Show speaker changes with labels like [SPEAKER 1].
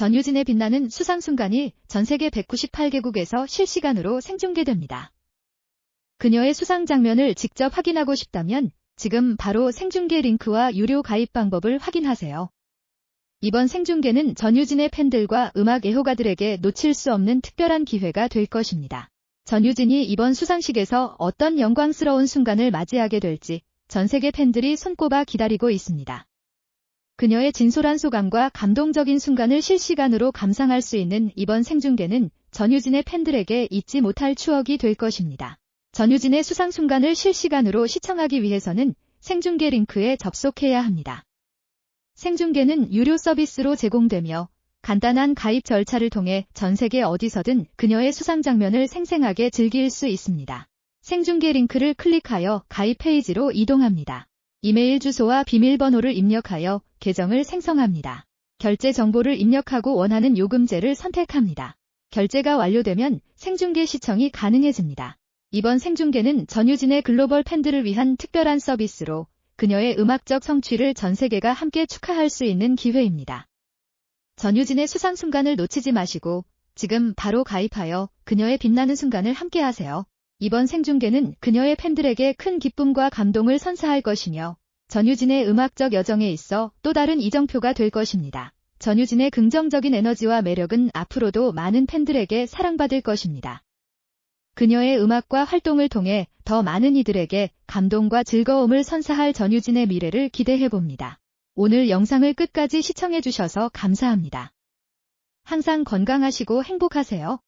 [SPEAKER 1] 전유진의 빛나는 수상 순간이 전 세계 198개국에서 실시간으로 생중계됩니다. 그녀의 수상 장면을 직접 확인하고 싶다면 지금 바로 생중계 링크와 유료 가입 방법을 확인하세요. 이번 생중계는 전유진의 팬들과 음악 애호가들에게 놓칠 수 없는 특별한 기회가 될 것입니다. 전유진이 이번 수상식에서 어떤 영광스러운 순간을 맞이하게 될지 전 세계 팬들이 손꼽아 기다리고 있습니다. 그녀의 진솔한 소감과 감동적인 순간을 실시간으로 감상할 수 있는 이번 생중계는 전유진의 팬들에게 잊지 못할 추억이 될 것입니다. 전유진의 수상 순간을 실시간으로 시청하기 위해서는 생중계 링크에 접속해야 합니다. 생중계는 유료 서비스로 제공되며 간단한 가입 절차를 통해 전 세계 어디서든 그녀의 수상 장면을 생생하게 즐길 수 있습니다. 생중계 링크를 클릭하여 가입 페이지로 이동합니다. 이메일 주소와 비밀번호를 입력하여 계정을 생성합니다. 결제 정보를 입력하고 원하는 요금제를 선택합니다. 결제가 완료되면 생중계 시청이 가능해집니다. 이번 생중계는 전유진의 글로벌 팬들을 위한 특별한 서비스로 그녀의 음악적 성취를 전 세계가 함께 축하할 수 있는 기회입니다. 전유진의 수상 순간을 놓치지 마시고 지금 바로 가입하여 그녀의 빛나는 순간을 함께 하세요. 이번 생중계는 그녀의 팬들에게 큰 기쁨과 감동을 선사할 것이며 전유진의 음악적 여정에 있어 또 다른 이정표가 될 것입니다. 전유진의 긍정적인 에너지와 매력은 앞으로도 많은 팬들에게 사랑받을 것입니다. 그녀의 음악과 활동을 통해 더 많은 이들에게 감동과 즐거움을 선사할 전유진의 미래를 기대해 봅니다. 오늘 영상을 끝까지 시청해 주셔서 감사합니다. 항상 건강하시고 행복하세요.